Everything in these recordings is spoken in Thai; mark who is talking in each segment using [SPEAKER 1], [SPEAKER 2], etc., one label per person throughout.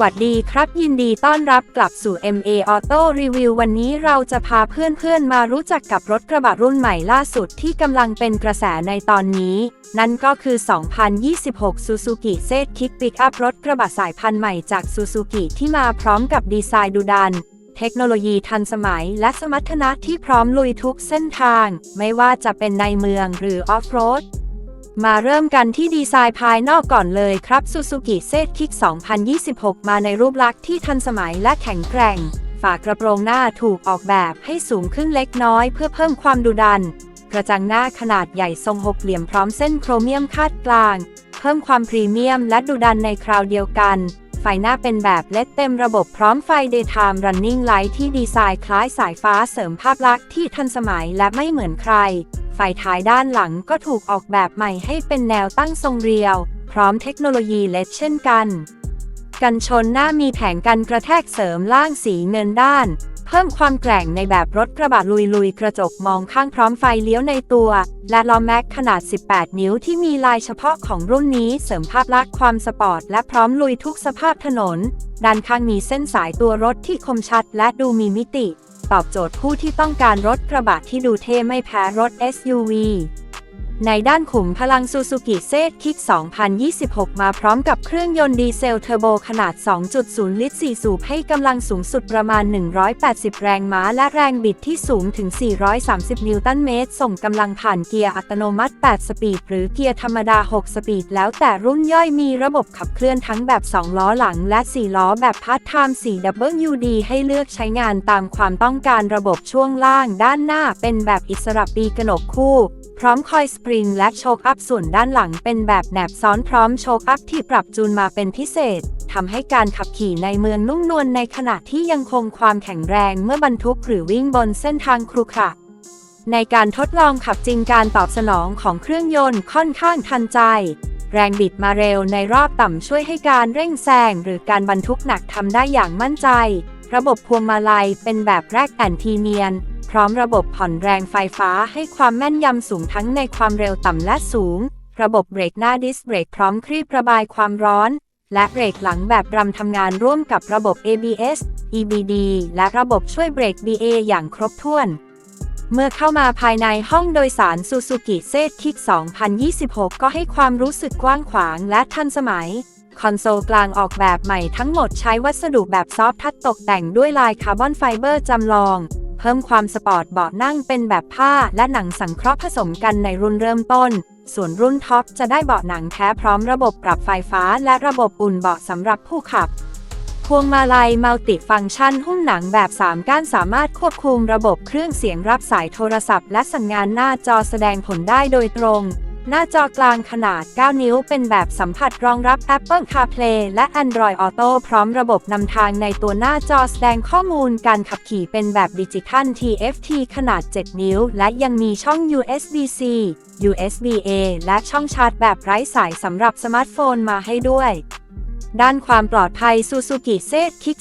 [SPEAKER 1] วัสดีครับ ยินดีต้อนรับกลับสู่ MA Auto Review วันนี้เราจะพาเพื่อนๆ มารู้จักกับรถกระบะรุ่นใหม่ล่าสุดที่กำลังเป็นกระแสในตอนนี้ นั่นก็คือ 2026 Suzuki z Kick Pickup รถกระบะสายพันธุ์ใหม่จาก Suzuki ที่มาพร้อมกับดีไซน์ดุดันเทคโนโลยีทันสมัยและสมรรถนะที่พร้อมลุยทุกเส้นทาง ไม่ว่าจะเป็นในเมืองหรือออฟโรด มาเริ่มกันที่ดีไซน์ภายนอกก่อนเลยครับ Suzuki z Kick 2026 มาในรูปลักษณ์ที่ทันสมัยและแข็งแกร่ง ฝากระโปรงหน้าถูกออกแบบให้สูงขึ้นเล็กน้อยเพื่อเพิ่มความดุดัน กระจังหน้าขนาดใหญ่ทรงหกเหลี่ยมพร้อมเส้นโครเมียมคาดกลาง เพิ่มความพรีเมียมและดุดันในคราวเดียวกัน ไฟหน้าเป็นแบบเลดเต็มระบบพร้อมไฟ Daytime Running Light ที่ดีไซน์คล้ายสายฟ้าเสริมภาพลักษณ์ที่ทันสมัยและไม่เหมือนใคร ไฟท้ายด้านหลังก็ถูกออกแบบใหม่ให้เป็นแนวตั้งทรงเรียว พร้อมเทคโนโลยีเลดเช่นกัน กันชนหน้ามีแผงกันกระแทกเสริมล่างสีเงินด้าน เพิ่มความแกร่งในแบบรถกระบะลุยๆ กระจกมองข้างพร้อมไฟเลี้ยวในตัว และล้อแม็กขนาด 18 นิ้วที่มีลายเฉพาะของรุ่นนี้เสริมภาพลักษณ์ความสปอร์ต และพร้อมลุยทุกสภาพถนน ด้านข้างมีเส้นสายตัวรถที่คมชัดและดูมีมิติ ตอบโจทย์ผู้ที่ต้องการรถกระบะที่ดูเท่ไม่แพ้รถ SUV ในด้านขุมพลัง Suzuki z Kick 2026 มาพร้อมกับเครื่องยนต์ดีเซลเทอร์โบขนาด 2.0 ลิตร 4 สูบให้กำลังสูงสุดประมาณ 180 แรงม้า และแรงบิดที่สูงถึง 430 นิวตันเมตร ส่งกำลังผ่านเกียร์อัตโนมัติ 8 สปีด หรือเกียร์ธรรมดา 6 สปีด แล้วแต่รุ่นย่อยมีระบบขับเคลื่อนทั้งแบบ 2 ล้อหลัง และ 4 ล้อแบบพาร์ทไทม์ 4WD ให้เลือกใช้งานตามความต้องการระบบช่วงล่าง ด้านหน้าเป็นแบบอิสระปีกระหนกคู่ พร้อมคอยสปริงและโชคอัพส่วนด้านหลังเป็นแบบแหนบซ้อนพร้อมโชคอัพที่ปรับจูนมาเป็นพิเศษทำให้การขับขี่ในเมืองนุ่มนวลในขณะที่ยังคงความแข็งแรงเมื่อบรรทุกหรือวิ่งบนเส้นทางครุขระในการทดลองขับจริงการตอบสนองของเครื่องยนต์ค่อนข้างทันใจ แรงบิดมาเร็วในรอบต่ำช่วยให้การเร่งแซงหรือการบรรทุกหนักทำได้อย่างมั่นใจ ระบบพวงมาลัยเป็นแบบแรกแอนทีเนียน พร้อมระบบผ่อนแรงไฟฟ้าให้ความแม่นยำสูงทั้งในความเร็วต่ำและสูง ระบบเบรกหน้าดิสเบรกพร้อมคลี่ระบายความร้อน และเบรกหลังแบบรำทำงานร่วมกับระบบ ABS EBD และระบบช่วยเบรก BA อย่างครบถ้วน เมื่อเข้ามาภายในห้องโดยสาร Suzuki z Kick 2026 ก็ให้ความรู้สึกกว้างขวางและทันสมัย คอนโซลกลางออกแบบใหม่ทั้งหมดใช้วัสดุแบบซอฟท์ทัชตกแต่งด้วยลายคาร์บอนไฟเบอร์จำลอง เพิ่มความสปอร์ตเบาะนั่งเป็นแบบผ้าและหนังสังเคราะห์ผสมกันในรุ่นเริ่มต้น ส่วนรุ่นท็อปจะได้เบาะหนังแท้พร้อมระบบปรับไฟฟ้าและระบบอุ่นเบาะสำหรับผู้ขับ พวงมาลัยมัลติฟังก์ชันหุ้มหนังแบบ 3 ก้านสามารถควบคุมระบบเครื่องเสียงรับสายโทรศัพท์ และสั่งงานหน้าจอแสดงผลได้โดยตรง หน้าจอกลางขนาด 9 นิ้ว เป็นแบบสัมผัสรองรับ Apple CarPlay และ Android Auto พร้อมระบบนำทางในตัวหน้าจอแสดงข้อมูลการขับขี่เป็นแบบดิจิทัล TFT ขนาด 7 นิ้ว และยังมีช่อง USB-C USB-A และช่องชาร์จแบบไร้สายสำหรับสมาร์ทโฟนมาให้ด้วยด้านความปลอดภัย Suzuki z Kick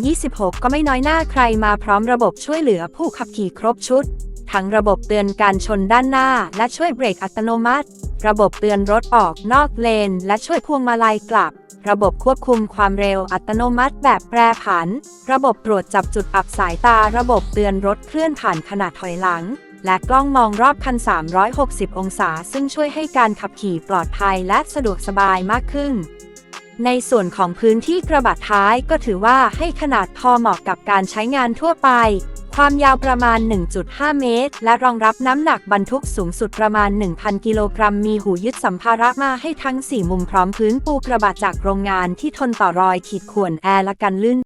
[SPEAKER 1] 2026 ก็ไม่น้อยหน้าใครมาพร้อมระบบช่วยเหลือผู้ขับขี่ครบชุด ทั้งระบบเตือนการชนด้านหน้า และช่วยเบรกอัตโนมัติ ระบบเตือนรถออกนอกเลน และช่วยพวงมาลัยกลับ ระบบควบคุมความเร็วอัตโนมัติแบบแปรผัน ระบบตรวจจับจุดอับสายตา ระบบเตือนรถเคลื่อนผ่านขณะถอยหลัง และกล้องมองรอบคัน 360 องศา ซึ่งช่วยให้การขับขี่ปลอดภัยและสะดวกสบายมากขึ้นในส่วนของพื้นที่กระบะท้ายก็ถือว่าให้ขนาดพอเหมาะกับการใช้งานทั่วไป ความยาวประมาณ 1.5 เมตร และรองรับน้ำหนักบรรทุกสูงสุดประมาณ 1,000 กิโลกรัม มีหูยึดสัมภาระมาให้ทั้ง 4 มุมพร้อมพื้นปูกระบะจากโรงงานที่ทนต่อรอยขีดข่วนแอร์และกันลื่น